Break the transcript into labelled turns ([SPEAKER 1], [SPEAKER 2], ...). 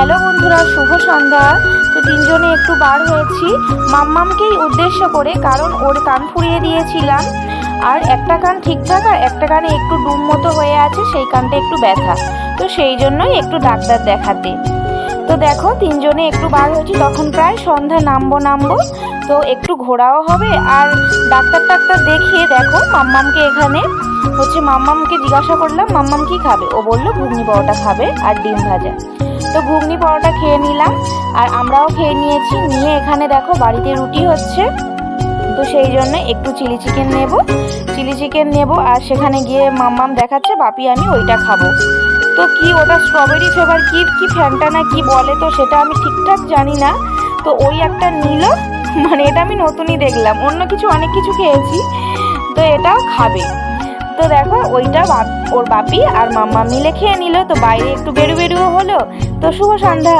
[SPEAKER 1] Hello বন্ধুরা, শুভ সন্ধ্যা। তো তিনজনে একটু বার হয়েছি। মাম্মামকেই উদ্দেশ্য করে কারণ ওর কান ফুরিয়ে দিয়েছিলাম। আর একটা কান ঠিকঠাক আর একটা কানে একটু ডুম মতো হয়ে আছে, সেই কানটা একটু ব্যথা। তো সেই জন্যই একটু ডাক্তার দেখাতে। তো দেখো, তিনজনে একটু বার হয়েছি, তখন প্রায় সন্ধ্যা নামবো নামবো। তো একটু ঘোরাও হবে আর ডাক্তার টাক্তার দেখিয়ে দেখো, মাম্মামকে এখানে। হচ্ছে মাম্মামকে জিজ্ঞাসা করলাম, মাম্মাম কি খাবে? ও বলল ঘুগনি পরোটা খাবে আর ডিম ভাজা। তো ঘুগনি পরোটা খেয়ে নিলাম, আর আমরাও খেয়ে নিয়েছি। নিয়ে এখানে দেখো বাড়িতে রুটি হচ্ছে। তো সেই জন্য একটু চিলি চিকেন নেব। চিলি চিকেন নেব, আর সেখানে গিয়ে মাম্মাম দেখাচ্ছে, বাপি আমি ওইটা খাব। তো কি ওটা স্ট্রবেরি ফ্লেভার কি কি ফ্যানটা না কি বলে তো সেটা আমি ঠিকঠাক জানি না। তো ওই একটা নিল মানে এটা আমি নতুনই দেখলাম। অন্য কিছু অনেক কিছু খেয়েছি। তো এটাও খাবে। তো দেখো, ওইটা ওর বাপি আর মাম্মা মিলে খেয়ে নিল। তো বাইরে একটু বেরু বেরুও হলো। তো শুভ সন্ধ্যা।